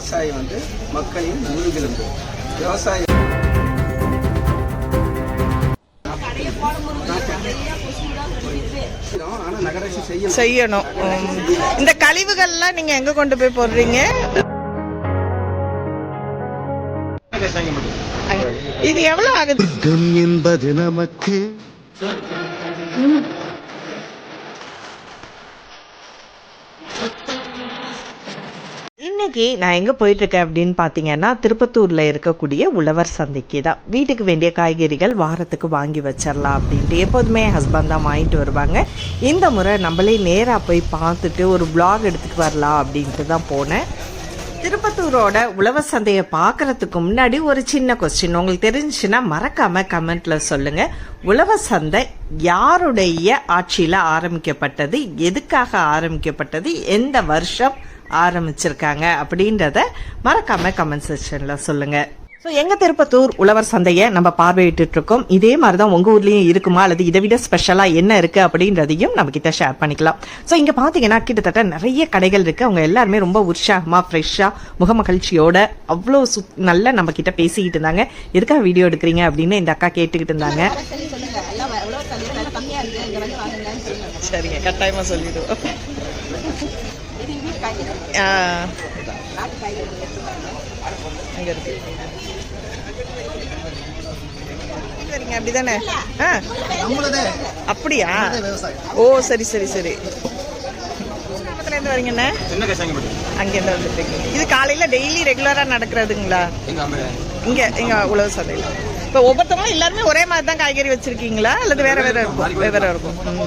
விவசாயம் வந்து மக்களின் முதுகெலும்பு விவசாயம் செய்யணும். இந்த கழிவுகள்லாம் நீங்க எங்க கொண்டு போய் போடுறீங்க? இது எவ்வளவு ஆகுது? என்பது நமக்கு இன்றைக்கி நான் எங்கே போயிட்டுருக்கேன் அப்படின்னு பார்த்தீங்கன்னா திருப்பத்தூரில் இருக்கக்கூடிய உழவர் சந்தைக்கு தான். வீட்டுக்கு வேண்டிய காய்கறிகள் வாரத்துக்கு வாங்கி வச்சிடலாம் அப்படின்ட்டு எப்போதுமே ஹஸ்பண்ட் தான் வாங்கிட்டு வருவாங்க. இந்த முறை நம்மளே நேராக போய் பார்த்துட்டு ஒரு ப்ளாக் எடுத்துகிட்டு வரலாம் அப்படின்ட்டு தான் போனேன். திருப்பத்தூரோட உழவர் சந்தையை பார்க்கறதுக்கு முன்னாடி ஒரு சின்ன கொஸ்டின் உங்களுக்கு தெரிஞ்சுன்னா மறக்காமல் கமெண்ட்டில் சொல்லுங்கள் உழவர் சந்தை யாருடைய ஆட்சியில் ஆரம்பிக்கப்பட்டது? எதுக்காக ஆரம்பிக்கப்பட்டது? எந்த வருஷம்? ஆரம்பிச்சிருக்காங்க அப்படின்றத மறக்காம கமெண்ட் செக்ஷன்ல சொல்லுங்க. ஸோ எங்க திருப்பத்தூர் உழவர் சந்தையை நம்ம பார்வையிட்டு இருக்கோம் இதே மாதிரி தான் உங்க ஊர்லயும் இருக்குமா? அல்லது இதை விட ஸ்பெஷலா என்ன இருக்கு அப்படின்றதையும் நம்ம கிட்ட ஷேர் பண்ணிக்கலாம். ஸோ இங்க பாத்தீங்கன்னா கிட்டத்தட்ட நிறைய கடைகள் இருக்கு. அவங்க எல்லாருமே ரொம்ப உற்சாகமா ஃப்ரெஷ்ஷா முகமகிழ்ச்சியோட அவ்வளோ சு நல்ல நம்ம கிட்ட பேசிக்கிட்டு இருந்தாங்க. எதுக்காக வீடியோ எடுக்கிறீங்க அப்படின்னு இந்த அக்கா கேட்டுக்கிட்டு இருந்தாங்க. சரிங்க கட்டாயமா சொல்லிடுவோம். அங்க இருக்கு சரிங்க அப்படிதானே ஆ அப்படியா ஓ சரி சரி சரி. வரீங்கண்ணே அங்கேருந்து வந்துருக்கீங்க இது காலையில டெய்லி ரெகுலரா நடக்கிறதுங்களா? இங்க எங்க உழவு சந்தையில. இப்போ ஒவ்வொருத்தவங்களும் எல்லாருமே ஒரே மாதிரி தான் காய்கறி வச்சிருக்கீங்களா? அல்லது வேற வேற இருக்கும். வேற வேற இருக்கும். ம்.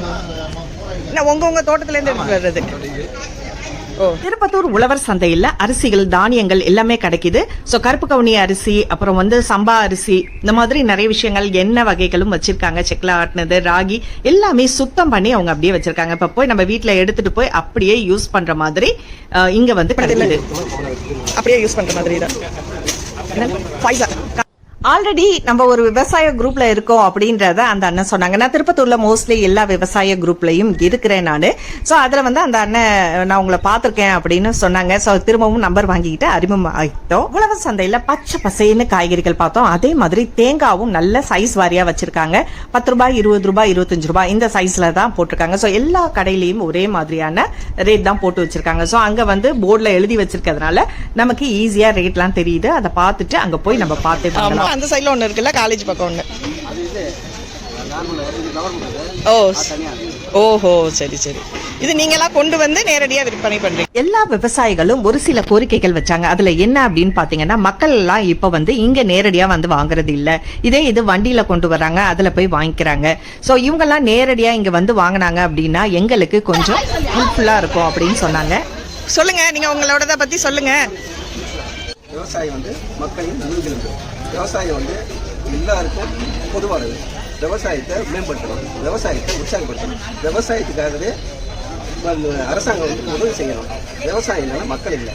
என்ன உங்க உங்க தோட்டத்துல இருந்து எடுத்து வர்றது? திருப்பத்தூர் உழவர் சந்தையில் அரிசிகள் தானியங்கள் எல்லாமே கிடைக்குது. ஸோ கருப்பு கவுனி அரிசி அப்புறம் வந்து சம்பா அரிசி இந்த மாதிரி நிறைய விஷயங்கள் எண்ணெய் வகைகளும் வச்சிருக்காங்க. செக்கில் ஆட்டினது ராகி எல்லாமே சுத்தம் பண்ணி அவங்க அப்படியே வச்சிருக்காங்க. இப்போ போய் நம்ம வீட்டில் எடுத்துட்டு போய் அப்படியே யூஸ் பண்ற மாதிரி இங்க வந்து கிடைக்குது. அப்படியே யூஸ் பண்ற மாதிரி தான் ஆல்ரெடி நம்ம ஒரு விவசாய குரூப்ல இருக்கோம் அப்படின்றத அந்த அண்ணன் சொன்னாங்க. நான் திருப்பத்தூர்ல மோஸ்ட்லி எல்லா விவசாய குரூப்லயும் இருக்கிறேன் நான். ஸோ அதுல வந்து அந்த அண்ணன் நான் உங்களை பார்த்துருக்கேன் அப்படின்னு சொன்னாங்க. ஸோ திரும்பவும் நம்பர் வாங்கிக்கிட்டு அறிமுகம் ஆகிட்டோம். உழவர் சந்தையில பச்சை பசைன்னு காய்கறிகள் பார்த்தோம். அதே மாதிரி தேங்காவும் நல்ல சைஸ் வாரியா வச்சிருக்காங்க. பத்து ரூபாய் இருபது ரூபாய் இருபத்தஞ்சு ரூபாய் இந்த சைஸ்ல தான் போட்டிருக்காங்க. ஸோ எல்லா கடையிலையும் ஒரே மாதிரியான ரேட் தான் போட்டு வச்சிருக்காங்க. ஸோ அங்க வந்து போர்டில் எழுதி வச்சிருக்கிறதுனால நமக்கு ஈஸியா ரேட்லாம் தெரியுது. அதை பார்த்துட்டு அங்க போய் நம்ம பார்த்து வாங்கலாம். அந்த சைடுல ஒன்று இருக்குல்ல காலேஜ் பக்கம் ஒன்று ஓ ஓஹோ சரி சரி. இது நீங்களாம் கொண்டு வந்து நேரடியா விற்பனை பண்றீங்க. எல்லா விவசாயிகளும் ஒரு சில கோரிக்கைகள் வச்சாங்க. அதுல என்ன அப்படின்னு பாத்தீங்கன்னா மக்கள் எல்லாம் இப்ப வந்து இங்க நேரடியா வந்து வாங்குறது இல்ல. இதே இது வண்டியில கொண்டு வராங்க அதுல போய் வாங்கிக்கிறாங்க. சோ இவங்க எல்லாம் நேரடியா இங்க வந்து வாங்குனாங்க அப்படின்னா எங்களுக்கு கொஞ்சம் ஹெல்ப்ஃபுல்லா இருக்கும் அப்படின்னு சொன்னாங்க. சொல்லுங்க நீங்க உங்களோட பத்தி சொல்லுங்க. விவசாயம் வந்து மக்களின் முதுகெலும்பு விவசாயம் வந்து எல்லாருக்கும் பொதுவானது. விவசாயத்தை மேம்படுத்தணும். விவசாயத்தை உற்சாகப்படுத்தணும். விவசாயத்துக்காகவே அரசாங்கம் வந்து உதவி செய்யணும். விவசாயம் இல்லைன்னா மக்கள் இல்லை.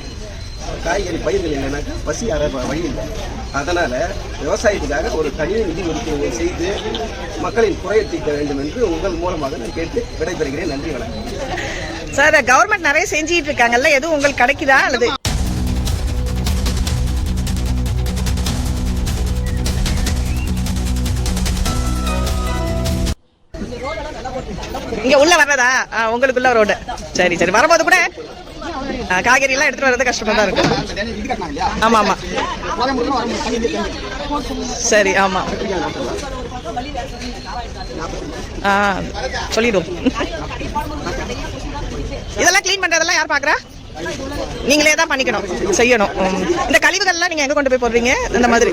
காய்கறி பயிர்கள் இல்லைனாக்கா பசி அற வழி இல்லை. அதனால் விவசாயத்துக்காக ஒரு தனி நிதி ஒதுக்கீடு செய்து மக்களின் குறையை தீர்க்க வேண்டும் என்று உங்கள் மூலமாக நான் கேட்டு விடைபெறுகிறேன். நன்றி வணக்கம். சார் கவர்மெண்ட் நிறைய செஞ்சிட்டு இருக்காங்கல்ல? எதுவும் உங்களுக்கு கிடைக்குதா? அல்லது இங்க உள்ள வர்றதா? ஆ, உங்களுக்குள்ள ரோடு சரி சரி. வரும்போது கூட காய்கறி எல்லாம் எடுத்துட்டு வர்றது கஷ்டமா தான் இருக்கும். ஆமா ஆமா. சரி ஆமா. ஆ சொல்லிடும் இதெல்லாம் க்ளீன் பண்றதெல்லாம் யார் பாக்குறா? நீங்களே தான் பண்ணிக்கணும். செய்யணும். ம். இந்த கழிவுகள்லாம் நீங்க எங்க கொண்டு போய் போடுறீங்க? இந்த மாதிரி.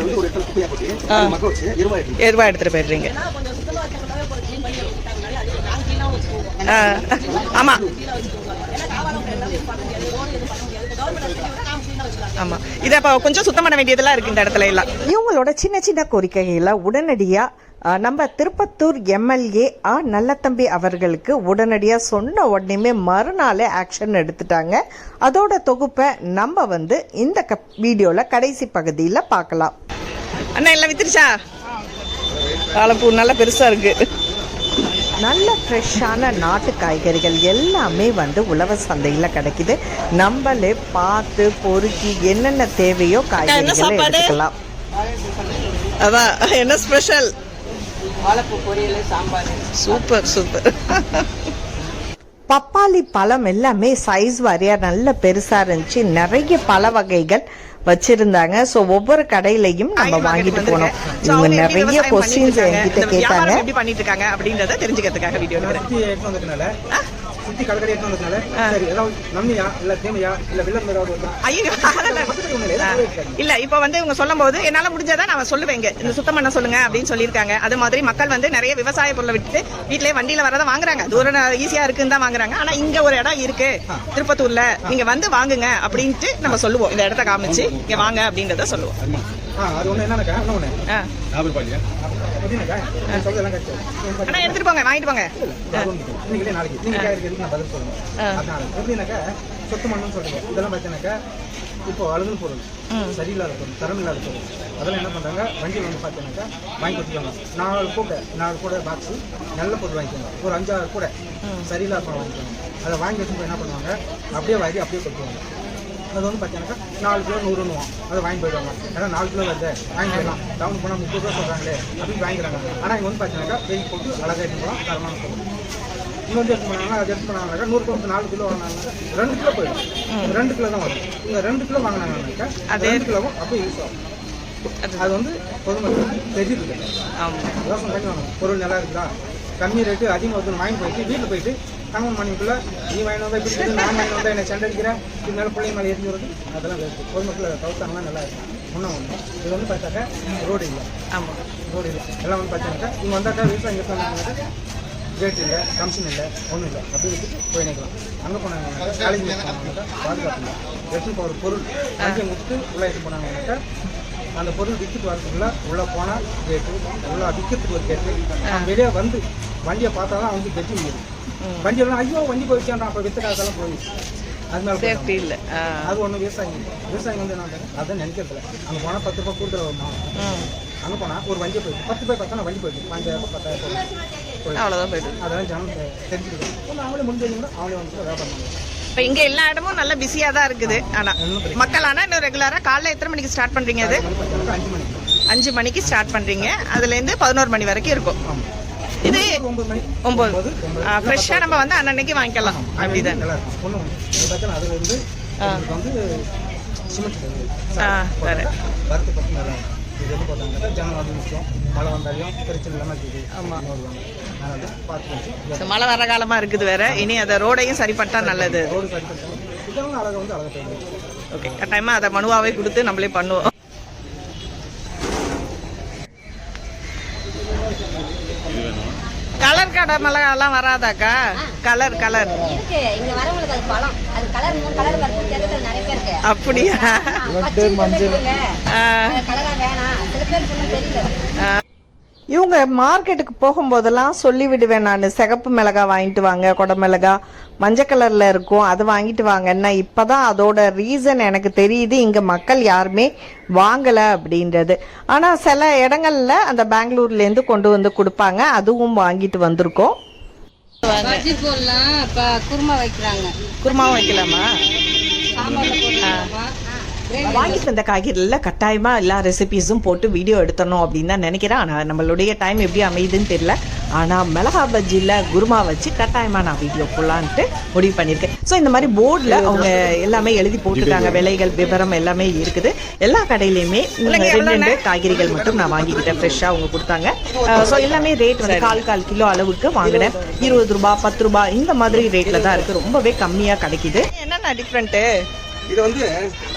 எருவா எடுத்துட்டு போயிடுறீங்க. ஆ, ஆமா. ஆமா. இத அப்ப கொஞ்சம் சுத்தம் பண்ண வேண்டியதெல்லாம் இருக்கு இந்த இடத்துல எல்லாம். இவங்களோட சின்ன சின்ன கோரிக்கைகளை உடனடியா அஹ், நம்ம திருப்பத்தூர் எம்எல்ஏ ஆ நல்லத்தம்பி அவர்களுக்கு உடனடியா சொன்ன உடனேமே மறுநாளே ஆக்ஷன் எடுத்துட்டாங்க. அதோட தொகுப்பை நம்ம வந்து இந்த க- வீடியோல கடைசி பகுதியில பார்க்கலாம். அண்ணா எல்லாம் வித்துருச்சா? வாழைப்பூ நல்லா பெருசா இருக்கு. நல்ல ஃப்ரெஷ்ஷான நாட்டு காய்கறிகள் எல்லாமே வந்து உழவர் சந்தையில் கிடைக்குது. நம்மளே பார்த்து பொறுக்கி என்னென்ன தேவையோ காய்கறிகளை எடுத்துக்கலாம். அதான் என்ன ஸ்பெஷல் வாழைப்பூ பொரியல் சாம்பார். சூப்பர் சூப்பர் பப்பாளி பழம் எல்லாமே சைஸ் வாரியா நல்ல பெருசா இருந்துச்சு. நிறைய பழ வகைகள் வச்சிருந்தாங்க. ஸோ ஒவ்வொரு கடையிலையும் நம்ம வாங்கிட்டு போனோம். இவங்க நிறைய கொஸ்டின்ஸ் என்கிட்ட கேட்டாங்க. எப்படி பண்ணிட்டு இருக்காங்க அப்படின்றத தெரிஞ்சுக்கிறதுக்காக வீடியோ எடுக்கிறேன் சுத்தி கடற்கரை எடுத்து வந்ததுனால சரி ஏதாவது நன்மையா இல்ல தீமையா இல்ல வில்லன் ஏதாவது ஐயோ இல்ல இப்ப வந்து இவங்க சொல்லும் போது என்னால முடிஞ்சதை நான் சொல்லுவேன் இந்த சுத்தம் பண்ண சொல்லுங்க அப்படின்னு சொல்லியிருக்காங்க. அது மாதிரி மக்கள் வந்து நிறைய விவசாய பொருளை விட்டு வீட்லயே வண்டியில வரதை வாங்குறாங்க. தூரம் ஈஸியா இருக்குன்னு தான் வாங்குறாங்க. ஆனா இங்க ஒரு இடம் இருக்கு. திருப்பத்தூர்ல. நீங்க வந்து வாங்குங்க அப்படின்ட்டு நம்ம சொல்லுவோம். இந்த இடத்த காமிச்சு இங்க வாங்க அப்படின்றத சொல்லுவோம். அது ஒண்ணு என்னன்னாக்கா இன்னும் ஒண்ணு சொல்றதெல்லாம் கரெக்ட் ஆனா எடுத்துட்டு போங்க வாங்கிட்டு போங்க. நாளைக்கு. நீங்க நான் பதில் சொல்லணும் அதனால எப்படின்னாக்கா சொத்து மண்ணுன்னு சொல்றீங்க. இதெல்லாம் பார்த்தீங்கன்னாக்கா இப்போ அழுகுன பொருள். சரியில்லாத பொருள் தரம் இல்லாத பொருள். அதெல்லாம் என்ன பண்றாங்க? வண்டியில் வந்து பார்த்தீங்கன்னாக்கா வாங்கி கொடுத்துருவாங்க. நாலு கூடை நாலு கூடை பாக்ஸ் நல்ல பொருள் வாங்கிக்கோங்க. ஒரு அஞ்சாறு கூடை. சரியில்லாத பொருள் வாங்கிக்கோங்க. அதை வாங்கி வச்சு என்ன பண்ணுவாங்க? அப்படியே வாங்கி அப்படியே கொடுத்துருவாங்க. அது வந்து பார்த்தீங்கன்னாக்கா நாலு கிலோ நூறுன்னுவோம். அதை வாங்கி போயிடுவாங்க. ஏன்னா நாலு கிலோ வருது. வாங்கி போயிடலாம். டவுன் போனால் முப்பது ரூபா சொல்கிறாங்களே அப்படின்னு வாங்கிக்கிறாங்க. ஆனால் இங்கே வந்து பார்த்தீங்கன்னாக்கா வெயில் போட்டு அழகாக எடுத்து போகலாம் தரமான இங்கே வந்து எடுத்து போனாங்கன்னா அது எடுத்து போனாங்கனாக்கா நூறு கிலோ நாலு கிலோ வாங்கினாங்க ரெண்டு கிலோ போயிடும். ரெண்டு கிலோ தான் வரும். இங்கே ரெண்டு கிலோ வாங்கினாங்கனாக்கா அது ரெண்டு கிலோவும் அப்படியே யூஸ் ஆகும். அது வந்து பொதுமக்களுக்கு தெரியுது யோசனை பண்ணி வாங்க பொருள் நல்லா இருக்குதா? கம்மி ரேட்டு அதிகமாக வந்து வாங்கி போயிட்டு வீட்டில் போயிட்டு கணவன் மனைவிக்குள்ள நீ வாங்கி வந்தா இப்படி நான் வாங்கி வந்தா என்ன சண்டை அடிக்கிறேன் இது மேலே பிள்ளைங்க மேலே எரிஞ்சு வருது அதெல்லாம் வேஸ்ட்டு பொதுமக்கள் தவிர்த்தாங்கன்னா நல்லா இருக்கும். முன்ன ஒன்று இது வந்து பார்த்தாக்கா ரோடு இல்லை ஆமா. ரோடு இல்லை எல்லாம் வந்து பார்த்தாக்கா இங்கே வந்தாக்கா வீட்டில் இங்கே வந்தாங்கன்னாக்கா கேட் இல்லை கமிஷன் இல்லை ஒன்றும் இல்லை. அப்படி விட்டுட்டு போய் நிற்கலாம். அங்கே போனாங்க காலேஜ் பாதுகாப்பு இல்லை. எடுத்துன்னு போகிற பொருள். வண்டியை முடிச்சுட்டு உள்ளே எடுத்து போனாங்கன்னாக்கா அந்த பொருள் விற்றுட்டு வரதுக்குள்ள உள்ளே போனால் கேட்டு உள்ளே விற்கிறதுக்கு ஒரு கேட்டு வெளியே வந்து வண்டியை பார்த்தா தான் அவனுக்கு கெட்டி முடியும் வண்டியெல்லாம் ஐயோ வண்டி போயிடுச்சான் அப்போ வித்துக்காதெல்லாம் போயிடுச்சு அது மேலே சேஃப்டி இல்ல. அது ஒன்றும் விவசாயி விவசாயி வந்து என்ன பண்ணுறாங்க அதை நினைக்கிறதில்ல. அங்கே போனால் பத்து ரூபாய் கூடுதல் வருமா. அங்கே போனால் ஒரு வண்டியை போயிட்டு பத்து ரூபாய் பார்த்தா வண்டி போயிட்டு பாஞ்சாயிரம் ரூபாய் பத்தாயிரம் போயிடுச்சு. அவ்வளவுதான் போயிட்டு அதெல்லாம் ஜனம் தெரிஞ்சுக்கிட்டு. அவங்களே முடிஞ்சு கூட அவங்களே வந்து வியாபாரம் இப்ப இங்க எல்லா இடமும் நல்ல பிஸியா தான் இருக்குது. ஆனா மக்கள் ஆனா இன்னும் ரெகுலரா காலைல எத்தனை மணிக்கு ஸ்டார்ட் பண்றீங்க அது? அஞ்சு மணிக்கு ஸ்டார்ட் பண்றீங்க. அதுல இருந்து பதினோரு மணி வரைக்கும் இருக்கும். இது ஒன்பது மணி ஒன்பது ஃப்ரெஷ்ஷா நம்ம வந்து அன்னன்னைக்கு வாங்கிக்கலாம். அப்படிதான் ஆ, வேற. இது எது வந்து நிற்கும் மழை பிரச்சனை இல்லாமல் இருக்குது. ஆமாம் மழை வர காலமா இருக்குது வேற. இனி அந்த ரோடையும் சரி நல்லது. ஓகே கட்டாயமா அதை மனுவாவே கொடுத்து நம்மளே பண்ணுவோம். கலர் கடை மிளகா எல்லாம் வராதாக்கா கலர் கலர். இருக்கு. இங்க வரவங்களுக்கு அது பழம். அது கலர் மூணு கலர் வருது. தெருத்துல நிறைய பேர் இருக்கு. அப்படியா? இவங்க மார்க்கெட்டுக்கு போகும்போதெல்லாம் சொல்லி விடுவேன் நான். சிகப்பு மிளகாய் வாங்கிட்டு வாங்க கொடை மிளகாய் மஞ்சள் கலர்ல இருக்கும் அது வாங்கிட்டு வாங்கன்னா இப்பதான் அதோட ரீசன் எனக்கு தெரியுது. இங்க மக்கள் யாருமே வாங்கல அப்படின்றது. ஆனா சில இடங்கள்ல அந்த பெங்களூர்ல இருந்து கொண்டு வந்து கொடுப்பாங்க. அதுவும் வாங்கிட்டு வந்திருக்கோம். இப்ப குருமா வைக்கலாமா? சாம்பார்ல போடலாம் வாங்கிட்டு வந்த காய்கறில கட்டாயமா எல்லா ரெசிபிஸும் போட்டு வீடியோ எடுத்தணும் அப்படின்னு தான் நினைக்கிறேன். ஆனா நம்மளுடைய டைம் எப்படி அமையுதுன்னு தெரியல. ஆனா மிளகா பஜ்ஜில குருமா வச்சு கட்டாயமா நான் வீடியோ போடலான்ட்டு முடிவு பண்ணியிருக்கேன். ஸோ இந்த மாதிரி போர்டில் அவங்க எல்லாமே எழுதி போட்டுருக்காங்க விலைகள் விவரம் எல்லாமே இருக்குது. எல்லா கடையிலையுமே ரெண்டு ரெண்டு காய்கறிகள் மட்டும் நான் வாங்கிக்கிட்டேன் ஃப்ரெஷ்ஷாக அவங்க கொடுத்தாங்க. ஸோ எல்லாமே ரேட் வந்து கால் கால் கிலோ அளவுக்கு வாங்கினேன். இருபது ரூபாய் பத்து ரூபாய் இந்த மாதிரி ரேட்ல தான் இருக்கு. ரொம்பவே கம்மியா கிடைக்குது. என்னென்ன டிஃப்ரெண்ட்டு இது வந்து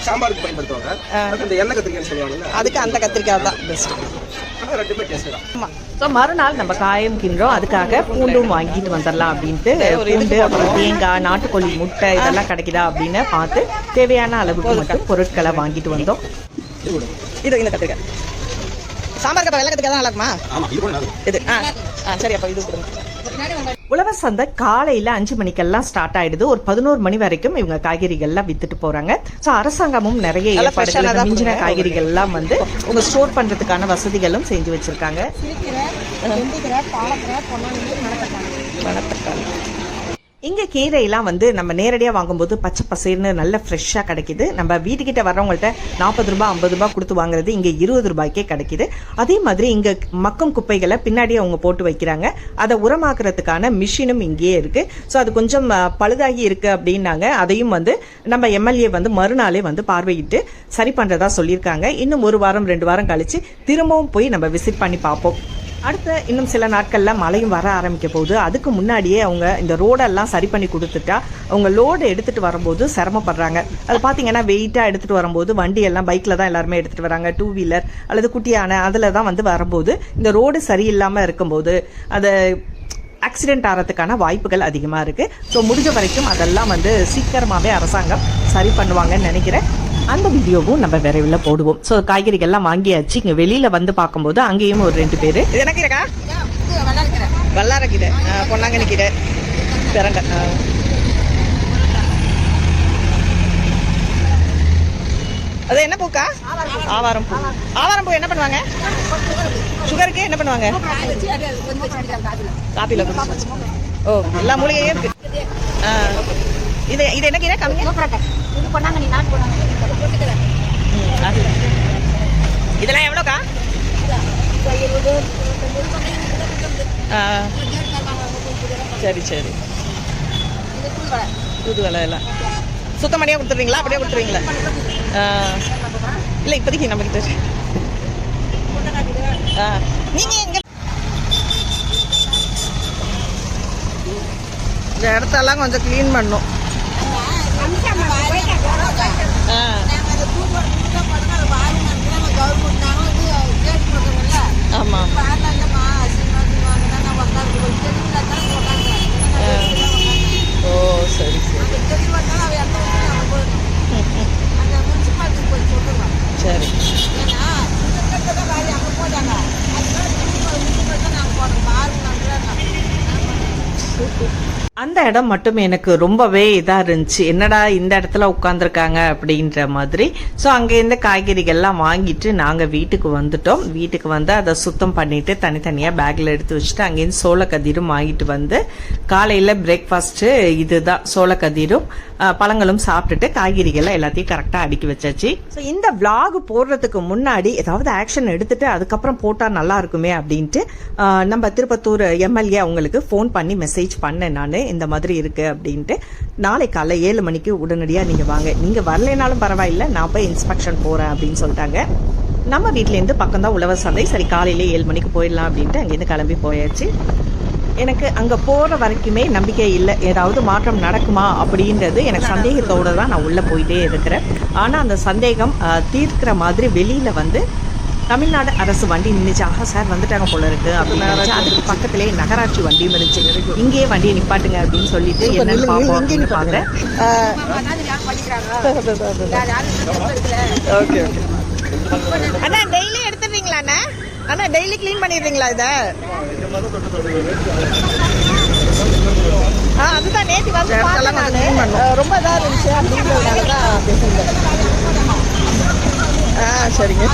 சாம்பாருக்கு பயன்படுத்துவாங்க. இந்த எண்ணெய் கத்திரிக்காய்னு சொல்லுவாங்கல்ல அதுக்கு அந்த கத்திரிக்காய் தான் பெஸ்ட் ரெண்டுமே டேஸ்ட் தான். ஆமாம் ஸோ மறுநாள் நம்ம காயம் கிண்டுறோம். அதுக்காக பூண்டும் வாங்கிட்டு வந்துடலாம் அப்படின்ட்டு பூண்டு அப்புறம் தேங்காய் நாட்டுக்கோழி முட்டை இதெல்லாம் கிடைக்குதா அப்படின்னு பார்த்து தேவையான அளவுக்கு மட்டும் பொருட்களை வாங்கிட்டு வந்தோம். இது இந்த கத்திரிக்காய். சாம்பார் கப்பை வெள்ளை கத்திரிக்காய் தான் நல்லா இருக்குமா? ஆமாம் இது ஆ. சரி அப்போ இது கொடுங்க உழவர் சந்தை காலையில அஞ்சு மணிக்கெல்லாம் ஸ்டார்ட் ஆயிடுது. ஒரு பதினோரு மணி வரைக்கும் இவங்க காய்கறிகள்லாம் வித்துட்டு போறாங்க. ஸோ அரசாங்கமும் நிறைய ஏற்பாடுகள் மிஞ்சின கொடுங்க. காய்கறிகள் எல்லாம் வந்து உங்க ஸ்டோர் பண்றதுக்கான வசதிகளும் செஞ்சு வச்சிருக்காங்க. இங்கே கீரையெல்லாம் வந்து நம்ம நேரடியாக வாங்கும்போது பச்சை பசேர்னு நல்ல ஃப்ரெஷ்ஷாக கிடைக்கிது. நம்ம வீட்டுக்கிட்ட வர்றவங்கள்ட்ட நாற்பது ரூபாய் ஐம்பது ரூபாய் கொடுத்து வாங்குறது இங்கே இருபது ரூபாய்க்கே கிடைக்கிது. அதே மாதிரி இங்கே மக்கும் குப்பைகளை பின்னாடியே அவங்க போட்டு வைக்கிறாங்க. அதை உரமாக்குறதுக்கான மிஷினும் இங்கேயே இருக்குது ஸோ அது கொஞ்சம் பழுதாகி இருக்குது அப்படின்னாங்க. அதையும் வந்து நம்ம எம்எல்ஏ வந்து மறுநாளே வந்து பார்வையிட்டு சரி பண்ணுறதா சொல்லியிருக்காங்க. இன்னும் ஒரு வாரம் ரெண்டு வாரம் கழித்து திரும்பவும் போய் நம்ம விசிட் பண்ணி பார்ப்போம். அடுத்த இன்னும் சில நாட்களில் மழையும் வர ஆரம்பிக்க போகுது. அதுக்கு முன்னாடியே அவங்க இந்த ரோடெல்லாம் சரி பண்ணி கொடுத்துட்டா அவங்க லோடு எடுத்துகிட்டு வரும்போது சிரமப்படுறாங்க. அது பார்த்தீங்கன்னா வெயிட்டாக எடுத்துகிட்டு வரும்போது வண்டியெல்லாம் பைக்கில் தான் எல்லாருமே எடுத்துகிட்டு வராங்க. டூ வீலர் அல்லது குட்டியான அதில் தான் வந்து வரும்போது இந்த ரோடு சரியில்லாமல் இருக்கும்போது அதை ஆக்சிடென்ட் ஆகிறதுக்கான வாய்ப்புகள் அதிகமாக இருக்குது ஸோ முடிஞ்ச வரைக்கும் அதெல்லாம் வந்து சீக்கிரமாகவே அரசாங்கம் சரி பண்ணுவாங்கன்னு நினைக்கிறேன். அந்த வீடியோவும் நம்ம விரைவில் போடுவோம். ஸோ காய்கறிகள்லாம் வாங்கியாச்சு. இங்கே வெளியில் வந்து பார்க்கும்போது அங்கேயும் ஒரு ரெண்டு பேர். இது என்ன வல்லார கீரை பொன்னாங்கண்ணி கீரை பிரண்டை. அது என்ன பூக்கா? ஆவாரம் பூ. ஆவாரம் பூ என்ன பண்ணுவாங்க? சுகருக்கு என்ன பண்ணுவாங்க? காப்பியில் ஓ எல்லா மூலிகையும் இருக்கு. இது இது என்ன கீரை? கம்மி? இது பண்ணாங்க நீ நாட் போனாங்க இதெல்லாம் எவ்வளோக்கா? ஆ. சரி சரி. புது விலை எல்லாம். சுத்தம் பண்ணியாக கொடுத்துருவீங்களா அப்படியே கொடுத்துருவீங்களா ஆ. இல்லை இப்போதைக்கு நம்ம கிட்ட ஆ. நீங்கள் எங்க இந்த இடத்தெல்லாம் கொஞ்சம் க்ளீன் பண்ணும் ஆ ஆமாம். ஓ சரி சரி. அந்த இடம் மட்டும் எனக்கு ரொம்பவே இதாக இருந்துச்சு. என்னடா இந்த இடத்துல உட்காந்துருக்காங்க அப்படின்ற மாதிரி. ஸோ அங்கேருந்து காய்கறிகள்லாம் வாங்கிட்டு நாங்கள் வீட்டுக்கு வந்துட்டோம். வீட்டுக்கு வந்து அதை சுத்தம் பண்ணிவிட்டு தனித்தனியாக பேக்கில் எடுத்து வச்சுட்டு அங்கேருந்து சோளக்கதிரும் வாங்கிட்டு வந்து காலையில் பிரேக்ஃபாஸ்ட்டு இதுதான் சோளக்கதிரும் பழங்களும் சாப்பிட்டுட்டு காய்கறிகளை எல்லாத்தையும் கரெக்டாக அடுக்கி வச்சாச்சு. ஸோ இந்த விளாக் போடுறதுக்கு முன்னாடி ஏதாவது ஆக்ஷன் எடுத்துகிட்டு அதுக்கப்புறம் போட்டால் நல்லா இருக்குமே அப்படின்ட்டு நம்ம திருப்பத்தூர் எம்எல்ஏ அவங்களுக்கு ஃபோன் பண்ணி மெசேஜ் பண்ணேன் நான். இந்த மாதிரி இருக்கு அப்படின்ட்டு நாளை காலைல ஏழு மணிக்கு உடனடியாக நீங்கள் வாங்க. நீங்கள் வரலைனாலும் பரவாயில்ல நான் போய் இன்ஸ்பெக்ஷன் போகிறேன் அப்படின்னு சொல்லிட்டாங்க. நம்ம வீட்டிலேருந்து பக்கம் தான் உழவர் சந்தை. சரி காலையிலே ஏழு மணிக்கு போயிடலாம் அப்படின்ட்டு அங்கேருந்து கிளம்பி போயாச்சு. எனக்கு அங்கே போகிற வரைக்குமே நம்பிக்கை இல்லை. ஏதாவது மாற்றம் நடக்குமா அப்படின்றது எனக்கு சந்தேகத்தோடு தான் நான் உள்ளே போயிட்டே இருக்கிறேன். ஆனால் அந்த சந்தேகம் தீர்க்கிற மாதிரி வெளியில் வந்து தமிழ்நாடு அரசு வண்டி நின்றுச்சு ஆஹா சார் வந்துட்டாங்க போல இருக்கு அப்படின்னு நினைச்சேன். அதுக்கு பக்கத்துலேயே நகராட்சி வண்டியும் இருந்துச்சு. இங்கேயே வண்டியை நிப்பாட்டுங்க அப்படின்னு சொல்லிட்டு என்னன்னு பார்ப்போம் அப்படின்னு பார்த்தேன் ஓகே ஓகே அண்ணா டெய்லி எடுத்துடுறீங்களா அண்ணா அண்ணா டெய்லி க்ளீன் பண்ணிடுறீங்களா இதை? ஆ அதுதான் நேற்று வந்து ரொம்ப இதாக இருந்துச்சு அப்படின்றதுனால தான் பேசியிருந்தேன் ஆ சரிங்க.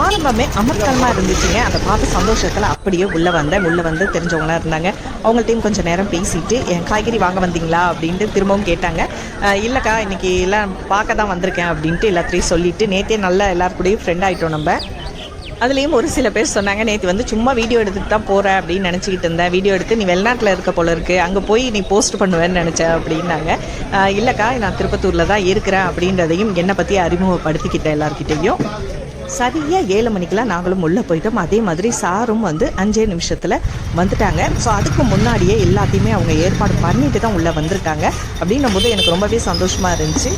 ஆரம்பமே அமர்க்கலமாக இருந்துச்சுங்க. அதை பார்த்து சந்தோஷத்தில் அப்படியே உள்ளே வந்தேன். உள்ளே வந்து தெரிஞ்சவங்களாம் இருந்தாங்க. அவங்கள்ட்டையும் கொஞ்சம் நேரம் பேசிட்டு என் காய்கறி வாங்க வந்தீங்களா? அப்படின்ட்டு திரும்பவும் கேட்டாங்க. இல்லைக்கா இன்றைக்கி எல்லாம் பார்க்க தான் வந்திருக்கேன் அப்படின்ட்டு எல்லாத்தையும் சொல்லிவிட்டு நேற்றே நல்லா எல்லாருக்கூடையும் ஃப்ரெண்ட் ஆகிட்டோம் நம்ம. அதுலேயும் ஒரு சில பேர் சொன்னாங்க நேற்று வந்து சும்மா வீடியோ எடுத்துட்டு தான் போகிற அப்படின்னு நினச்சிக்கிட்டு இருந்தேன். வீடியோ எடுத்து நீ வெளிநாட்டில் இருக்க போல இருக்கு. அங்கே போய் நீ போஸ்ட் பண்ணுவேன்னு நினச்சேன் அப்படின்னாங்க. இல்லைக்கா நான் திருப்பத்தூரில் தான் இருக்கிறேன் அப்படின்றதையும் என்னை பற்றி அறிமுகப்படுத்திக்கிட்டேன் எல்லாருக்கிட்டேயும் சரியாக ஏழு மணிக்கெலாம் நாங்களும் உள்ளே போயிட்டோம். அதே மாதிரி சாரும் வந்து அஞ்சே நிமிஷத்தில் வந்துட்டாங்க. ஸோ அதுக்கு முன்னாடியே எல்லாத்தையுமே அவங்க ஏற்பாடு பண்ணிட்டு தான் உள்ளே வந்திருக்காங்க. அப்படின்னும் போது எனக்கு ரொம்பவே சந்தோஷமாக இருந்துச்சு.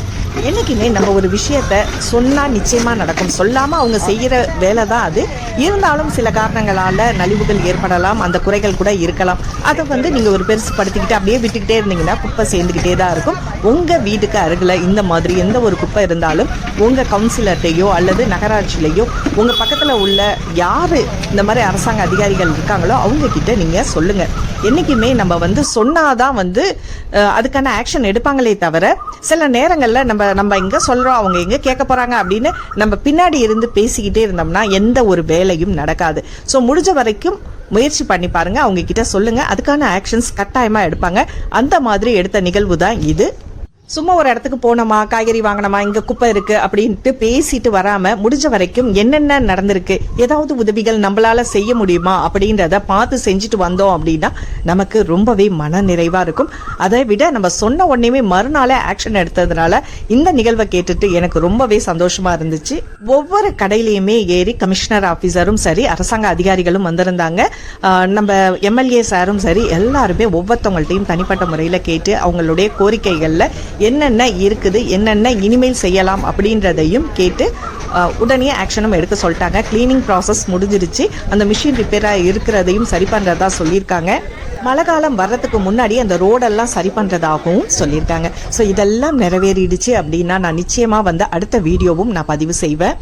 என்றைக்குமே நம்ம ஒரு விஷயத்த சொன்னால் நிச்சயமாக நடக்கும். சொல்லாமல் அவங்க செய்கிற வேலை தான் அது. இருந்தாலும் சில காரணங்களால் நலிவுகள் ஏற்படலாம் அந்த குறைகள் கூட இருக்கலாம். அதை வந்து நீங்கள் ஒரு பெருசு படுத்திக்கிட்டு அப்படியே விட்டுக்கிட்டே இருந்தீங்கன்னா குப்பை சேர்ந்துக்கிட்டே தான் இருக்கும். உங்கள் வீட்டுக்கு அருகில் இந்த மாதிரி எந்த ஒரு குப்பை இருந்தாலும் உங்கள் கவுன்சிலர்கிட்டையோ அல்லது நகராட்சியிலையோ உங்கள் பக்கத்தில் உள்ள யார் இந்த மாதிரி அரசாங்க அதிகாரிகள் இருக்காங்களோ அவங்கக்கிட்ட நீங்கள் சொல்லுங்கள் என்றைக்குமே நம்ம வந்து சொன்னாதான் வந்து அதுக்கான ஆக்ஷன் எடுப்பாங்களே தவிர சில நேரங்களில் நம்ம நம்ம எங்கே சொல்கிறோம் அவங்க எங்கே கேட்க போகிறாங்க அப்படின்னு நம்ம பின்னாடி இருந்து பேசிக்கிட்டே இருந்தோம்னா எந்த ஒரு வேலையும் நடக்காது. ஸோ முடிஞ்ச வரைக்கும் முயற்சி பண்ணி பாருங்கள் அவங்க கிட்ட சொல்லுங்கள் அதுக்கான ஆக்ஷன்ஸ் கட்டாயமாக எடுப்பாங்க. அந்த மாதிரி எடுத்த நிகழ்வு தான் இது. சும்மா ஒரு இடத்துக்கு போனோமா காய்கறி வாங்கினோமா இங்க குப்பை இருக்கு அப்படின்ட்டு பேசிட்டு வராம முடிஞ்ச வரைக்கும் என்னென்ன நடந்திருக்கு ஏதாவது உதவிகள் நம்மளால செய்ய முடியுமா அப்படின்றத பார்த்து செஞ்சுட்டு வந்தோம் அப்படின்னா நமக்கு ரொம்பவே மன நிறைவா இருக்கும். அதை விட நம்ம சொன்ன உடனே மறுநாளே ஆக்ஷன் எடுத்ததுனால இந்த நிகழ்வை கேட்டுட்டு எனக்கு ரொம்பவே சந்தோஷமா இருந்துச்சு. ஒவ்வொரு கடையிலையுமே ஏறி கமிஷனர் ஆபீசரும் சரி அரசாங்க அதிகாரிகளும் வந்திருந்தாங்க. நம்ம எம்எல்ஏ சாரும் சரி எல்லாருமே ஒவ்வொருத்தவங்கள்ட்டையும் தனிப்பட்ட முறையில் கேட்டு அவங்களுடைய கோரிக்கைகளில் என்னென்ன இருக்குது என்னென்ன இனிமேல் செய்யலாம் அப்படின்றதையும் கேட்டு உடனே ஆக்ஷனும் எடுக்க சொல்லிட்டாங்க. க்ளீனிங் ப்ராசஸ் முடிஞ்சிருச்சு. அந்த மிஷின் ரிப்பேராக இருக்கிறதையும் சரி பண்ணுறதா சொல்லியிருக்காங்க. மழை காலம் வர்றதுக்கு முன்னாடி அந்த ரோடெல்லாம் சரி பண்ணுறதாகவும் சொல்லியிருக்காங்க. ஸோ இதெல்லாம் நிறைவேறிடுச்சு அப்படின்னா நான் நிச்சயமாக வந்து அடுத்த வீடியோவும் நான் பதிவு செய்வேன்.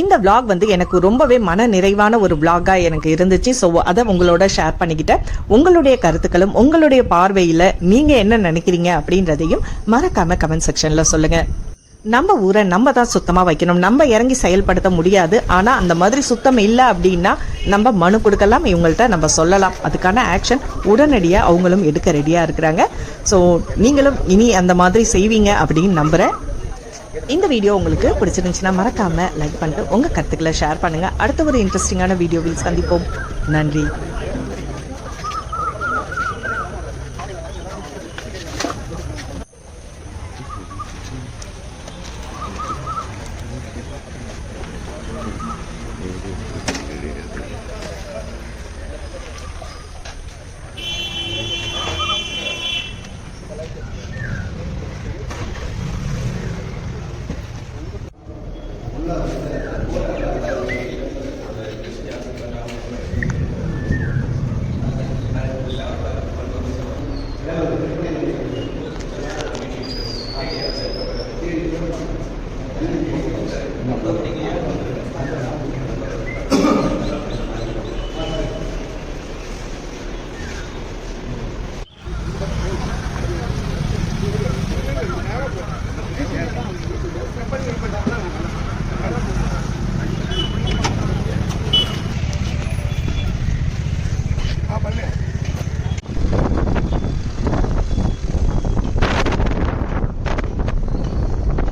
இந்த விளாக் வந்து எனக்கு ரொம்பவே மன நிறைவான ஒரு vlog-ஆ எனக்கு இருந்துச்சு. ஸோ அதை உங்களோட ஷேர் பண்ணிக்கிட்டேன். உங்களுடைய கருத்துக்களும் உங்களுடைய பார்வையில் நீங்கள் என்ன நினைக்கிறீங்க அப்படின்றதையும் மறக்காம கமெண்ட் செக்ஷனில் சொல்லுங்கள் நம்ம ஊரை நம்ம தான் சுத்தமாக வைக்கணும். நம்ம இறங்கி செயல்படுத்த முடியாது. ஆனால் அந்த மாதிரி சுத்தம் இல்லை அப்படின்னா நம்ம மனு கொடுக்கலாம் இவங்கள்ட்ட நம்ம சொல்லலாம். அதுக்கான ஆக்ஷன் உடனடியாக அவங்களும் எடுக்க ரெடியாக இருக்கிறாங்க. ஸோ நீங்களும் இனி அந்த மாதிரி செய்வீங்க அப்படின்னு நம்புகிறேன் இந்த வீடியோ உங்களுக்கு பிடிச்சிருந்துச்சுன்னா மறக்காம லைக் பண்ணிட்டு உங்க கருத்துக்களை ஷேர் பண்ணுங்க. அடுத்த ஒரு இன்ட்ரெஸ்டிங்கான வீடியோவில் சந்திப்போம். நன்றி.